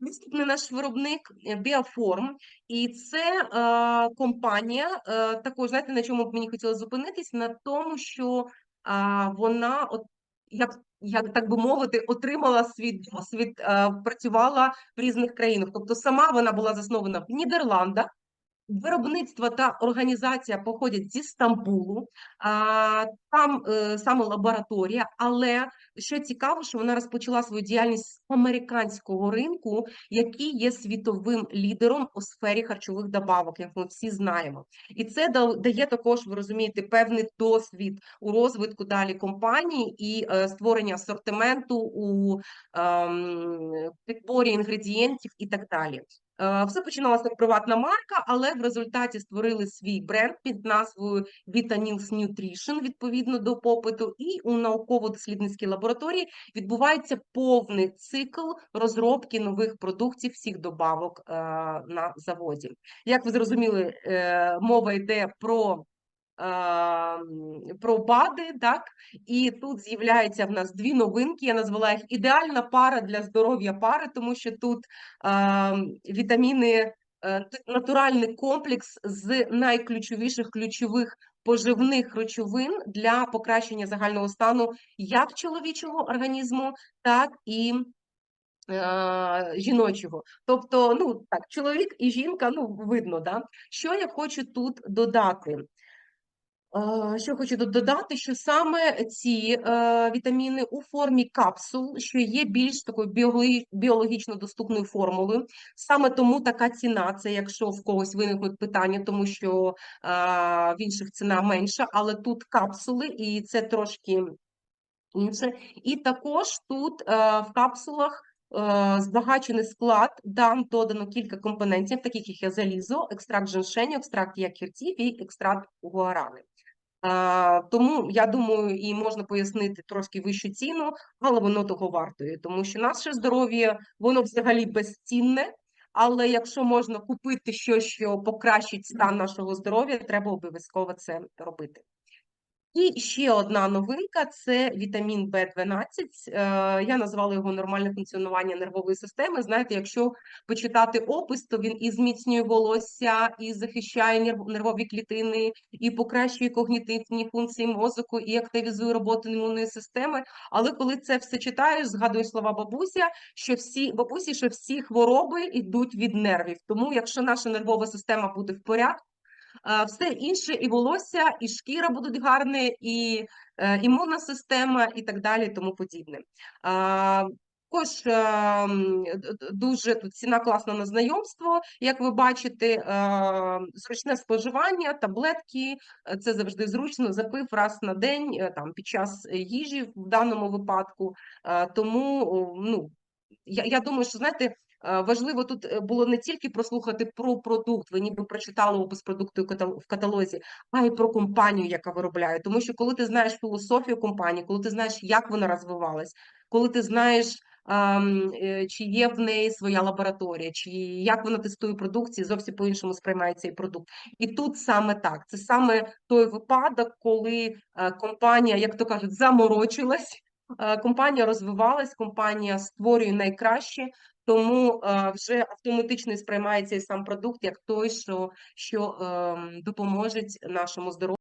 Наступний наш виробник е, Біоформ, і це е, компанія. Е, також знаєте, на чому б мені хотілося зупинитись? На тому, що е, вона, от як, як так би мовити, отримала свій досвід, е, працювала в різних країнах. Тобто, сама вона була заснована в Нідерландах. Виробництво та організація походять зі Стамбулу, там е, саме лабораторія, але що цікаво, що вона розпочала свою діяльність з американського ринку, який є світовим лідером у сфері харчових добавок, як ми всі знаємо. І це дає також, ви розумієте, певний досвід у розвитку далі компанії і е, створення асортименту у ем, підборі інгредієнтів і так далі. Е, Все починалося як приватна марка, але в результаті створили свій бренд під назвою Vitanils Nutrition, відповідно до попиту, і у науково-дослідницькій лабораторії відбувається повний цикл розробки нових продуктів всіх добавок е, на заводі. Як ви зрозуміли, е, мова йде про. Про БАДи, так, і тут з'являються в нас дві новинки. Я назвала їх ідеальна пара для здоров'я пари, тому що тут е, вітаміни, е, натуральний комплекс з найключовіших ключових поживних речовин для покращення загального стану як чоловічого організму, так і е, жіночого. Тобто, ну так, чоловік і жінка, ну видно, да? Що я хочу тут додати? Е, Що хочу додати, що саме ці е, вітаміни у формі капсул, що є більш такою біологічно доступною формулою. Саме тому така ціна, це якщо в когось виникнуть питання, тому що е, в інших ціна менша, але тут капсули, і це трошки інше. І також тут в капсулах збагачений склад, там додано кілька компонентів, таких як залізо, екстракт женшеню, екстракт якірців і екстракт гуарани. Тому я думаю, і можна пояснити трошки вищу ціну, але воно того вартує, тому що наше здоров'я воно взагалі безцінне. Але якщо можна купити щось, що покращить стан нашого здоров'я, треба обов'язково це робити. І ще одна новинка це вітамін В12. Е, Я назвала його нормальне функціонування нервової системи. Знаєте, якщо почитати опис, то він і зміцнює волосся, і захищає нервові клітини, і покращує когнітивні функції мозку, і активізує роботу імунної системи. Але коли це все читаєш, згадуєш слова бабуся, що всі бабусі, що всі хвороби йдуть від нервів. Тому, якщо наша нервова система буде в порядку. Все інше, і волосся, і шкіра будуть гарні, і е, імунна система, і так далі, тому подібне. Також е, дуже тут ціна класна на знайомство. Як ви бачите, е, зручне споживання, таблетки, це завжди зручно, запив раз на день, там, під час їжі в даному випадку. Тому, ну, я, я думаю, що знаєте, важливо тут е, було не тільки прослухати про продукт, ви ніби прочитали опис продукту в каталозі, а й про компанію, яка виробляє. Тому що коли ти знаєш філософію компанії, коли ти знаєш, як вона розвивалась, коли ти знаєш, е, чи є в неї своя лабораторія, чи як вона тестує продукцію, зовсім по-іншому сприймає цей продукт. І тут саме так. Це саме той випадок, коли е, компанія, як то кажуть, заморочилась. Е, Компанія розвивалась, компанія створює найкраще, тому е, вже автоматично сприймається і сам продукт як той, що, що ем, допоможе нашому здоров'ю.